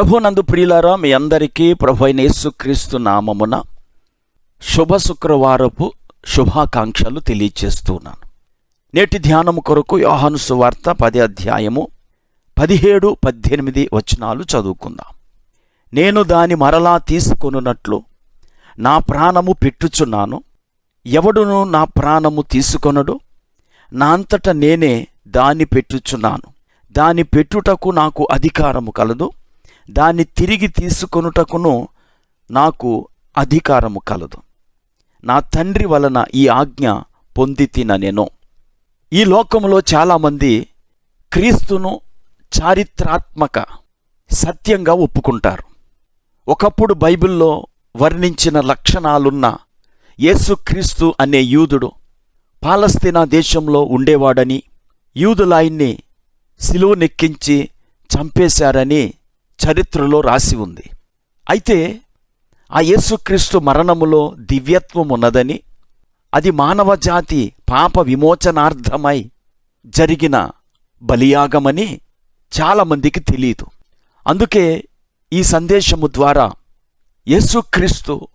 ప్రభునందు ప్రియులారా మీ అందరికీ ప్రభు అయిన యేసుక్రీస్తు నామమున శుభ శుక్రవారపు శుభాకాంక్షలు తెలియచేస్తున్నాను నేటి ధ్యానము కొరకు యోహాను సువార్త పది అధ్యాయము పదిహేడు పద్దెనిమిది వచనాలు చదువుకుందాం. నేను దాని మరలా తీసుకొనున్నట్లు నా ప్రాణము పెట్టుచున్నాను. ఎవడును నా ప్రాణము తీసుకొనడు? నా అంతట నేనే దాన్ని పెట్టుచున్నాను. దాని పెట్టుటకు నాకు అధికారము కలదు. దాన్ని తిరిగి తీసుకొనుటకును నాకు అధికారము కలదు. నా తండ్రి వలన ఈ ఆజ్ఞ పొందితిన నేను. ఈ లోకంలో చాలామంది క్రీస్తును చారిత్రాత్మక సత్యంగా ఒప్పుకుంటారు. ఒకప్పుడు బైబిల్లో వర్ణించిన లక్షణాలున్న యేసుక్రీస్తు అనే యూదుడు పాలస్తీనా దేశంలో ఉండేవాడని యూదులాయన్ని సిలువనెక్కించి చంపేశారని చరిత్రలో రాసి ఉంది. అయితే ఆ యేసుక్రీస్తు మరణములో దివ్యత్వం ఉన్నదని అది మానవ జాతి పాప విమోచనార్థమై జరిగిన బలియాగమని చాలామందికి తెలియదు. అందుకే ఈ సందేశము ద్వారా యేసుక్రీస్తు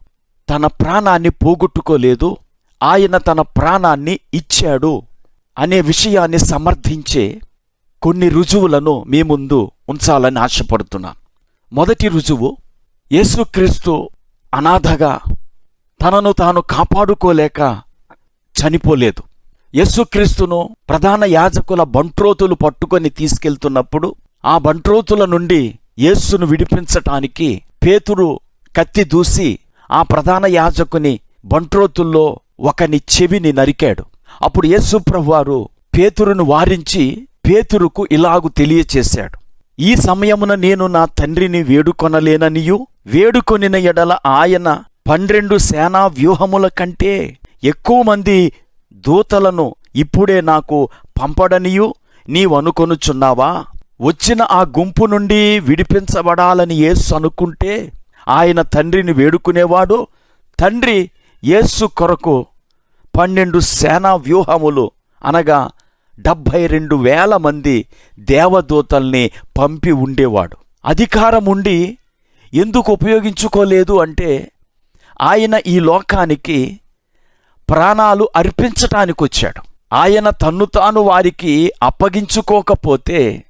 తన ప్రాణాన్ని పోగొట్టుకోలేదు ఆయన తన ప్రాణాన్ని ఇచ్చాడు అనే విషయాన్ని సమర్థించే కొన్ని రుజువులను మీ ముందు ఉంచాలని ఆశపడుతున్నాను. మొదటి రుజువు యేసుక్రీస్తు అనాథగా తనను తాను కాపాడుకోలేక చనిపోలేదు. యేసుక్రీస్తును ప్రధాన యాజకుల బంట్రోతులు పట్టుకొని తీసుకెళ్తున్నప్పుడు ఆ బంట్రోతుల నుండి యేసును విడిపించటానికి పేతురు కత్తి దూసి ఆ ప్రధాన యాజకుని బంట్రోతుల్లో ఒకని చెవిని నరికాడు. అప్పుడు యేసు ప్రభువారు పేతురును వారించి పేతురుకు ఇలాగు తెలియచేశాడు. ఈ సమయమున నేను నా తండ్రిని వేడుకొనలేననియు వేడుకొనిన ఎడల ఆయన పన్నెండు సేనా వ్యూహముల కంటే ఎక్కువ మంది దూతలను ఇప్పుడే నాకు పంపడనియు నీవనుకొనుచున్నావా? వచ్చిన ఆ గుంపు నుండి విడిపించబడాలని యేసు అనుకుంటే ఆయన తండ్రిని వేడుకునేవాడు తండ్రి యేసు కొరకు పన్నెండు సేనా వ్యూహములు అనగా డెబ్భై రెండు వేల మంది దేవదూతల్ని పంపి ఉండేవాడు. అధికారం ఉండి ఎందుకు ఉపయోగించుకోలేదు అంటే ఆయన ఈ లోకానికి ప్రాణాలు అర్పించటానికి వచ్చాడు ఆయన తన్ను తాను వారికి అప్పగించుకోకపోతే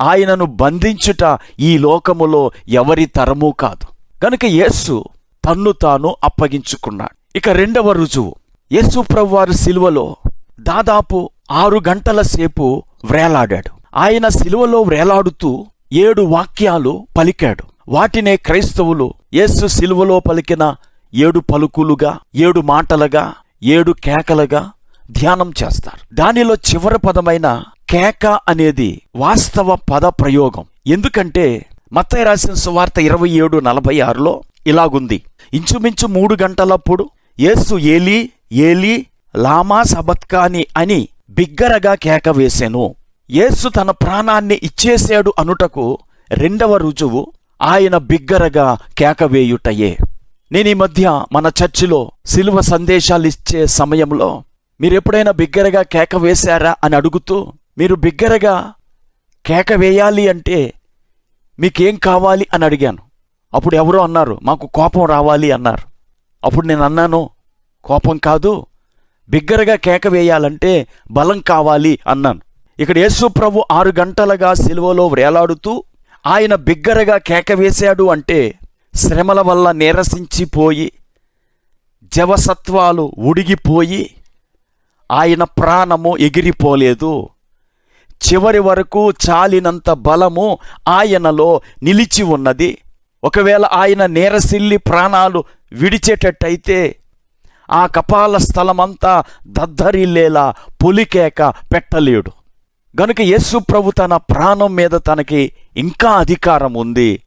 ఆయనను బంధించుట ఈ లోకములో ఎవరి తరమూ కాదు. గనుక యేసు తన్ను తాను అప్పగించుకున్నాడు. ఇక రెండవ రుజువు. యేసు ప్రభువారు సిలువలో దాదాపు ఆరు గంటల సేపు వ్రేలాడాడు. ఆయన శిలువలో వ్రేలాడుతూ ఏడు వాక్యాలు పలికాడు. వాటినే క్రైస్తవులు యేసు శిలువలో పలికిన ఏడు పలుకులుగా ఏడు మాటలుగా ఏడు కేకలుగా ధ్యానం చేస్తారు. దానిలో చివరి పదమైన కేక అనేది వాస్తవ పద ప్రయోగం. ఎందుకంటే మత్తయి రాసిన సువార్త ఇరవై ఏడు నలభై ఆరులో ఇలాగుంది. ఇంచుమించు మూడు గంటలప్పుడు యేసు ఏలి ఏలి లామా సబత్కాని అని బిగ్గరగా కేక వేసెను. యేసు తన ప్రాణాన్ని ఇచ్చేశాడు అనుటకు రెండవ రుజువు ఆయన బిగ్గరగా కేకవేయుటయే నేను ఈ మధ్య మన చర్చిలో సిలువ సందేశాలు ఇచ్చే సమయంలో మీరెప్పుడైనా బిగ్గరగా కేక వేశారా అని అడుగుతూ మీరు బిగ్గరగా కేక వేయాలి అంటే మీకేం కావాలి అని అడిగాను. అప్పుడు ఎవరో అన్నారు మాకు కోపం రావాలి అన్నారు. అప్పుడు నేను అన్నాను కోపం కాదు బిగ్గరగా కేక వేయాలంటే బలం కావాలి అన్నాను. ఇక్కడ యేసు ప్రభు ఆరు గంటలుగా సిలువలో వ్రేలాడుతూ ఆయన బిగ్గరగా కేక వేశాడు అంటే శ్రమల వల్ల నీరసించిపోయి జవసత్వాలు ఉడిగిపోయి ఆయన ప్రాణము ఎగిరిపోలేదు. చివరి వరకు చాలినంత బలము ఆయనలో నిలిచి ఉన్నది. ఒకవేళ ఆయన నేరసిల్లి ప్రాణాలు విడిచేటట్టయితే ఆ కపాల స్థలమంతా దద్దరిల్లేలా పులికేక పెట్టలేడు. గనుక యేసు ప్రభు తన ప్రాణం మీద తనకి ఇంకా అధికారం ఉంది.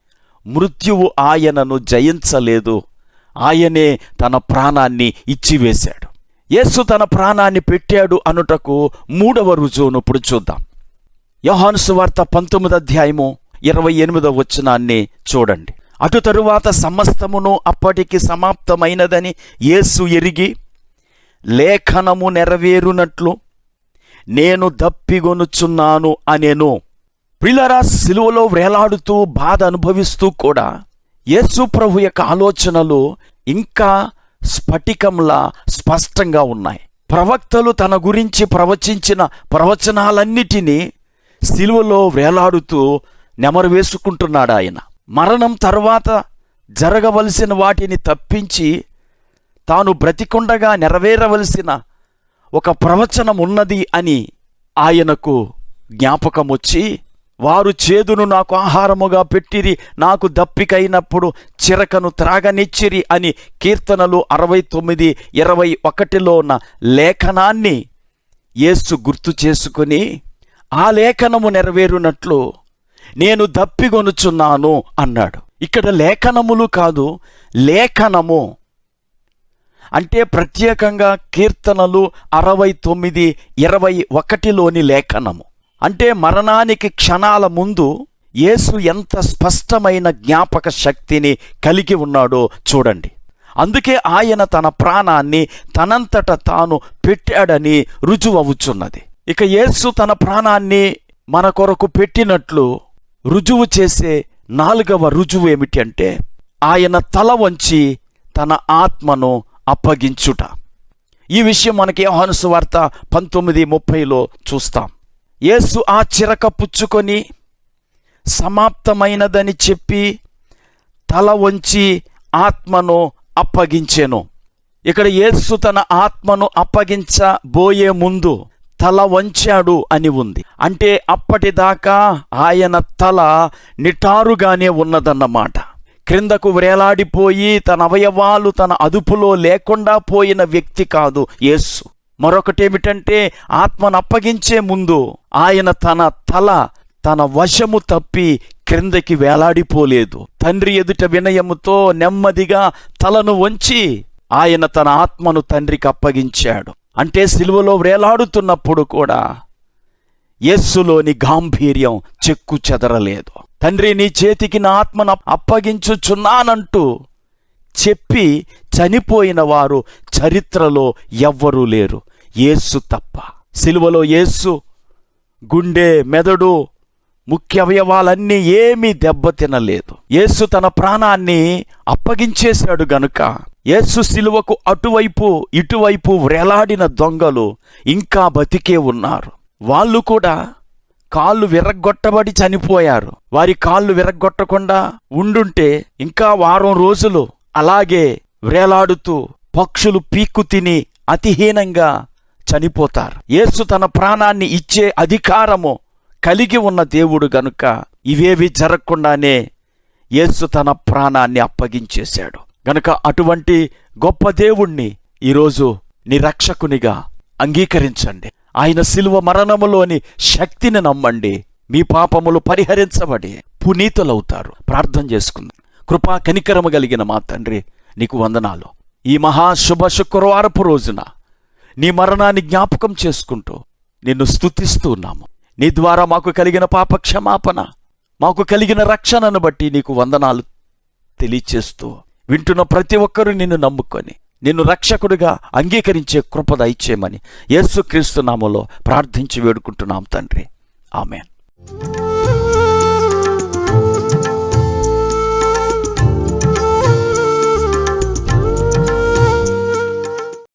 మృత్యువు ఆయనను జయించలేదు. ఆయనే తన ప్రాణాన్ని ఇచ్చివేశాడు. యేసు తన ప్రాణాన్ని పెట్టాడు అనుటకు మూడవ రుజువును ఇప్పుడు చూద్దాం. యోహాను సువార్త పంతొమ్మిది అధ్యాయము ఇరవై ఎనిమిదవ వచనాన్ని చూడండి. అటు తరువాత సమస్తమును అప్పటికి సమాప్తమైనదని యేసు ఎరిగి లేఖనము నెరవేరునట్లు నేను దప్పిగొనుచున్నాను అనేను. పిల్లరా సిలువలో వేలాడుతూ బాధ అనుభవిస్తూ కూడా యేసు ప్రభు యొక్క ఆలోచనలు ఇంకా స్ఫటికంలా స్పష్టంగా ఉన్నాయి. ప్రవక్తలు తన గురించి ప్రవచించిన ప్రవచనాలన్నిటినీ సిలువలో వేలాడుతూ నెమరు వేసుకుంటున్నాడు ఆయన. మరణం తర్వాత జరగవలసిన వాటిని తప్పించి తాను బ్రతికుండగా నెరవేరవలసిన ఒక ప్రవచనం ఉన్నది అని ఆయనకు జ్ఞాపకం వచ్చి వారు చేదును నాకు ఆహారముగా పెట్టిరి నాకు దప్పికైనప్పుడు చిరకను త్రాగనిచ్చిరి అని కీర్తనలు అరవై తొమ్మిది ఇరవై ఒకటిలో ఉన్న లేఖనాన్ని యేసు గుర్తు చేసుకుని ఆ లేఖనము నెరవేరునట్లు నేను దప్పిగొనుచున్నాను అన్నాడు. ఇక్కడ లేఖనములు కాదు లేఖనము. అంటే ప్రత్యేకంగా కీర్తనలు అరవై తొమ్మిది ఇరవై ఒకటిలోని లేఖనము. అంటే మరణానికి క్షణాల ముందు యేసు ఎంత స్పష్టమైన జ్ఞాపక శక్తిని కలిగి ఉన్నాడో చూడండి. అందుకే ఆయన తన ప్రాణాన్ని తనంతట తాను పెట్టాడని రుజువవుచున్నది. ఇక యేసు తన ప్రాణాన్ని మన కొరకు పెట్టినట్లు రుజువు చేసే నాలుగవ రుజువు ఏమిటి అంటే ఆయన తల వంచి తన ఆత్మను అప్పగించుట. ఈ విషయం మనకి యోహానుసు వార్త పంతొమ్మిది ముప్పైలో చూస్తాం. యేసు ఆ చిరక పుచ్చుకొని సమాప్తమైనదని చెప్పి తల వంచి ఆత్మను అప్పగించెను. ఇక్కడ యేసు తన ఆత్మను అప్పగించబోయే ముందు తల వంచాడు అని ఉంది. అంటే అప్పటిదాకా ఆయన తల నిటారుగానే ఉన్నదన్నమాట. క్రిందకు వ్రేలాడిపోయి తన అవయవాలు తన అదుపులో లేకుండా పోయిన వ్యక్తి కాదు యేసు. మరొకటేమిటంటే ఆత్మను అప్పగించే ముందు ఆయన తన తల తన వశము తప్పి క్రిందకి వేలాడిపోలేదు. తండ్రి ఎదుట వినయముతో నెమ్మదిగా తలను వంచి ఆయన తన ఆత్మను తండ్రికి అప్పగించాడు. అంటే సిలువలో వేలాడుతున్నప్పుడు కూడా యస్సులోని గాంభీర్యం చెక్కు చెదరలేదు. తండ్రి నీ చేతికి నా ఆత్మను అప్పగించుచున్నానంటూ చెప్పి చనిపోయిన వారు చరిత్రలో ఎవ్వరూ లేరు. యేసు తప్ప. సిలువలో యేసు గుండె మెదడు ముఖ్య అవయవాలన్నీ ఏమీ దెబ్బతినలేదు యేసు తన ప్రాణాన్ని అప్పగించేశాడు గనుక యేసు శిలువకు అటువైపు ఇటువైపు వ్రేలాడిన దొంగలు ఇంకా బతికే ఉన్నారు. వాళ్ళు కూడా కాళ్ళు విరగ్గొట్టబడి చనిపోయారు. వారి కాళ్ళు విరగ్గొట్టకుండా ఉండుంటే ఇంకా వారం రోజులు అలాగే వ్రేలాడుతూ పక్షులు పీక్కు తిని అతిహీనంగా చనిపోతారు. యేసు తన ప్రాణాన్ని ఇచ్చే అధికారము కలిగి ఉన్న దేవుడు గనుక ఇవేవి జరగకుండానే యేసు తన ప్రాణాన్ని అప్పగించేశాడు. గనుక అటువంటి గొప్ప దేవుణ్ణి ఈరోజు నీ రక్షకునిగా అంగీకరించండి. ఆయన శిలువ మరణములోని శక్తిని నమ్మండి. మీ పాపములు పరిహరించబడి పునీతులవుతారు. ప్రార్థన చేసుకుందాం. కృపా కనికరము కలిగిన మా తండ్రి నీకు వందనాలు. ఈ మహాశుభ శుక్రవారపు రోజున నీ మరణాన్ని జ్ఞాపకం చేసుకుంటూ నిన్ను స్తుతిస్తూ ఉన్నాము. నీ ద్వారా మాకు కలిగిన పాప క్షమాపణ మాకు కలిగిన రక్షణను బట్టి నీకు వందనాలు తెలియచేస్తూ వింటున్న ప్రతి ఒక్కరూ నిన్ను నమ్ముకొని నిన్ను రక్షకుడిగా అంగీకరించే కృప దయచేయమని యేసుక్రీస్తు నామలో ప్రార్థించి వేడుకుంటున్నాం తండ్రి. ఆమెన్.